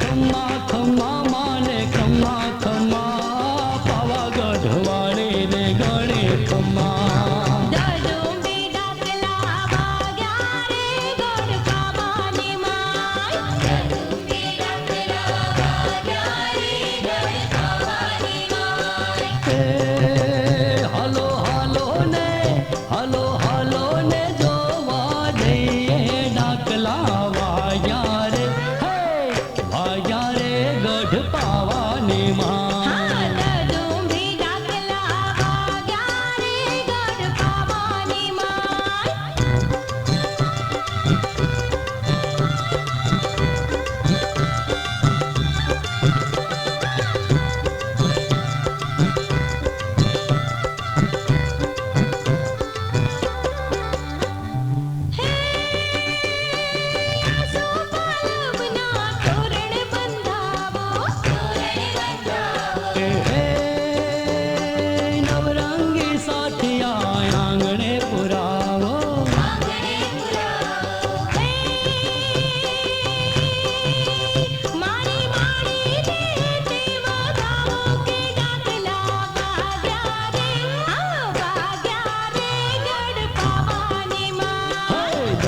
ખમ્મા ખમ્મા માને ખમ્મા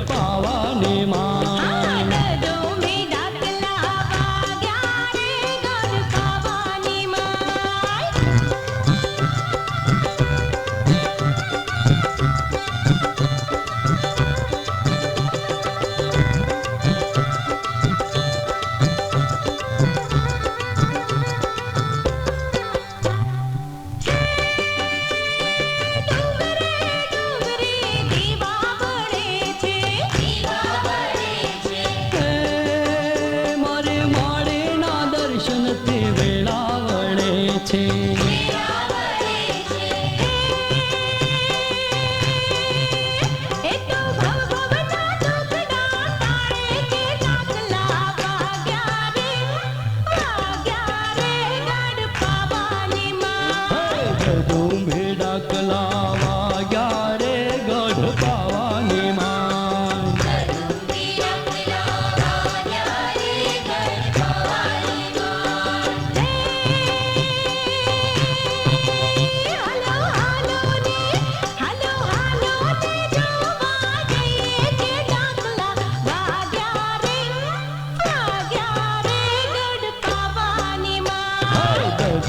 చెప్పావా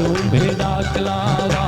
तुम्हें डाकला